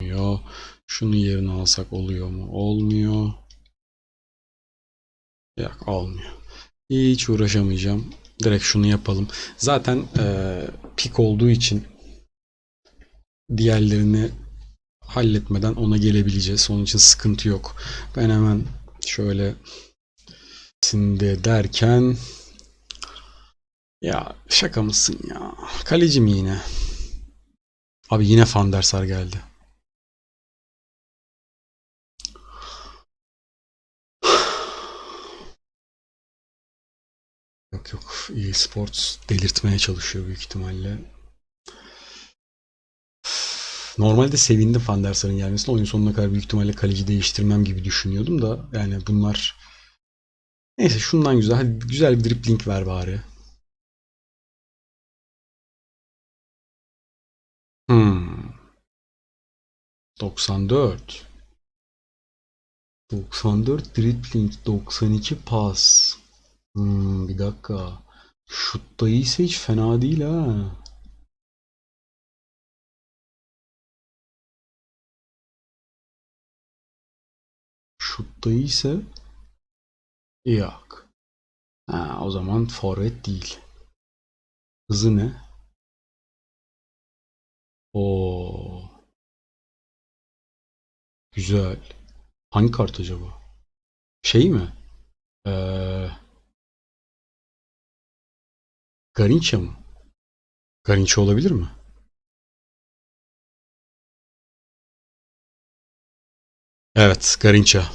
Olmuyor. Şunu yerine alsak oluyor mu? Olmuyor. Yok olmuyor. Hiç uğraşamayacağım. Direkt şunu yapalım. Zaten eee, pik olduğu için diğerlerini halletmeden ona gelebileceğiz. Onun için sıkıntı yok. Ben hemen şöyle şimdi derken ya şaka mısın ya? Kaleci mi yine? Abi yine Van der Sar geldi. Yok yok. EA Sports delirtmeye çalışıyor büyük ihtimalle. Normalde sevindim Van der Sar'ın gelmesine. Oyun sonuna kadar büyük ihtimalle kaleci değiştirmem gibi düşünüyordum da yani bunlar neyse şundan güzel. Hadi güzel bir dribbling ver bari. Hmm. 94. 94 dribbling, 92 pas. Hmm, bir dakika. Şutta iyiyse hiç fena değil ha. Şutta iyiyse yok. Ha, o zaman forvet değil. Hızı ne? Oo. Güzel. Hangi kart acaba? Şey mi? Ee, Garincha mı? Garincha olabilir mi? Evet, Garincha.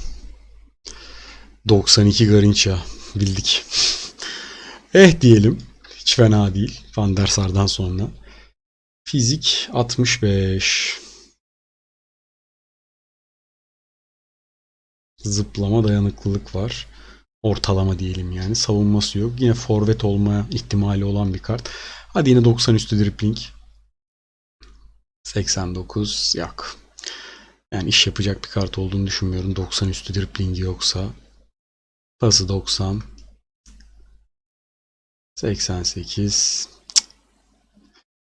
92 Garincha. Bildik. Eh diyelim. Hiç fena değil. Van der Sar'dan sonra. Fizik 65. Zıplama dayanıklılık var. Ortalama diyelim yani. Savunması yok. Yine forvet olma ihtimali olan bir kart. Hadi yine 90 üstü dribbling. 89 yok. Yani iş yapacak bir kart olduğunu düşünmüyorum. 90 üstü driblingi yoksa. Pası 90. 88.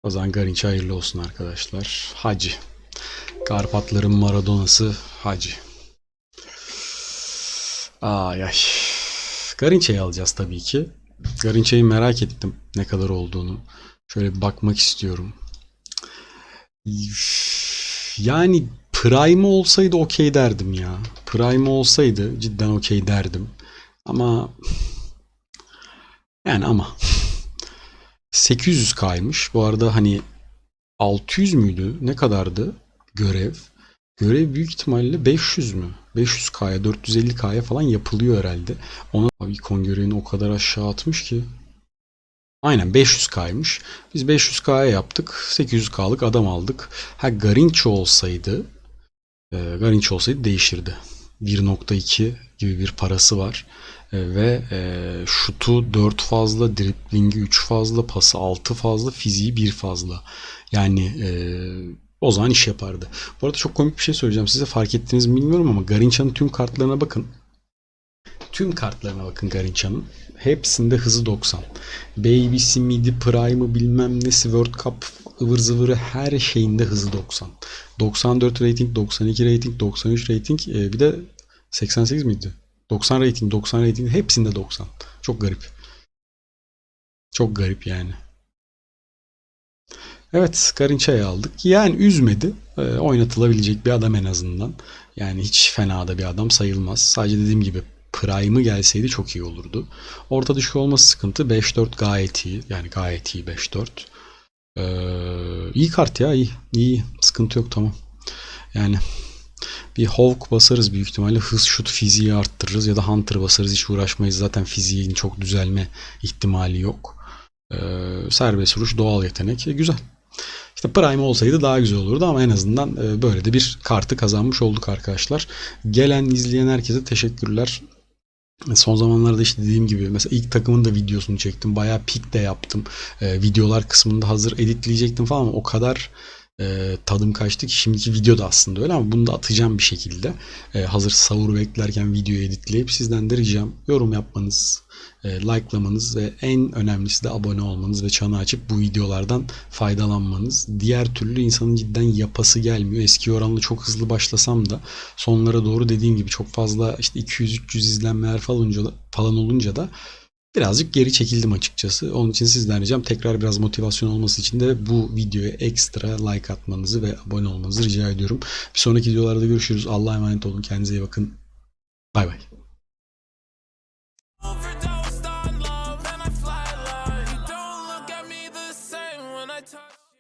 O zaman Garinç hayırlı olsun arkadaşlar. Hacı. Karpatların Maradona'sı Hacı. Ay ay. Garinçe'yi alacağız tabii ki. Garinçe'yi merak ettim ne kadar olduğunu. Şöyle bir bakmak istiyorum. Yani Prime olsaydı okey derdim ya. Prime olsaydı cidden okey derdim. Ama yani ama 800 kaymış. Bu arada hani 600 müydü? Ne kadardı görev? Görev büyük ihtimalle 500 mü? 500K'ya 450K'ya falan yapılıyor herhalde. Ona abi ikon o kadar aşağı atmış ki. Aynen 500K'ymış. Biz 500K'ya yaptık. 800K'lık adam aldık. Ha Garinç olsaydı e, Garinç olsaydı değişirdi. 1.2 gibi bir parası var. E, ve e, şutu 4 fazla, driblingi 3 fazla, pası 6 fazla, fiziği 1 fazla. Yani e, o zaman iş yapardı. Bu arada çok komik bir şey söyleyeceğim size. Fark ettiniz mi bilmiyorum ama Garinça'nın tüm kartlarına bakın. Tüm kartlarına bakın Garinça'nın. Hepsinde hızı 90. Baby'si, midi, prime'ı bilmem nesi, World Cup ıvır zıvırı her şeyinde hızı 90. 94 rating, 92 rating, 93 rating e, bir de 88 miydi? 90 rating, 90 rating hepsinde 90. Çok garip. Çok garip yani. Evet Garinça'yı aldık. Yani üzmedi. E, oynatılabilecek bir adam en azından. Yani hiç fena da bir adam sayılmaz. Sadece dediğim gibi Prime'ı gelseydi çok iyi olurdu. Orta düşük olması sıkıntı. 5-4 gayet iyi. Yani gayet iyi 5-4. Ee, iyi kart ya iyi. İyi. Sıkıntı yok tamam. Yani bir Hawk basarız büyük ihtimalle. Hız şut fiziği arttırırız ya da Hunter basarız. Hiç uğraşmayız. Zaten fiziğin çok düzelme ihtimali yok. Ee, serbest vuruş doğal yetenek. E, güzel. İşte Prime olsaydı daha güzel olurdu ama en azından e, böyle de bir kartı kazanmış olduk arkadaşlar. Gelen izleyen herkese teşekkürler. Son zamanlarda işte dediğim gibi mesela ilk takımın da videosunu çektim. Bayağı pik de yaptım. Ee, videolar kısmında hazır editleyecektim falan ama o kadar e, tadım kaçtı ki şimdiki video da aslında öyle ama bunu da atacağım bir şekilde. E, hazır sahur beklerken videoyu editleyip sizden de ricam yorum yapmanız, e, likelamanız ve en önemlisi de abone olmanız ve çanı açıp bu videolardan faydalanmanız. Diğer türlü insanın cidden yapası gelmiyor. Eski oranla çok hızlı başlasam da sonlara doğru dediğim gibi çok fazla işte 200-300 izlenmeler falan olunca da, falan olunca da birazcık geri çekildim açıkçası. Onun için sizden ricam tekrar biraz motivasyon olması için de bu videoya ekstra like atmanızı ve abone olmanızı rica ediyorum. Bir sonraki videolarda görüşürüz. Allah'a emanet olun. Kendinize iyi bakın.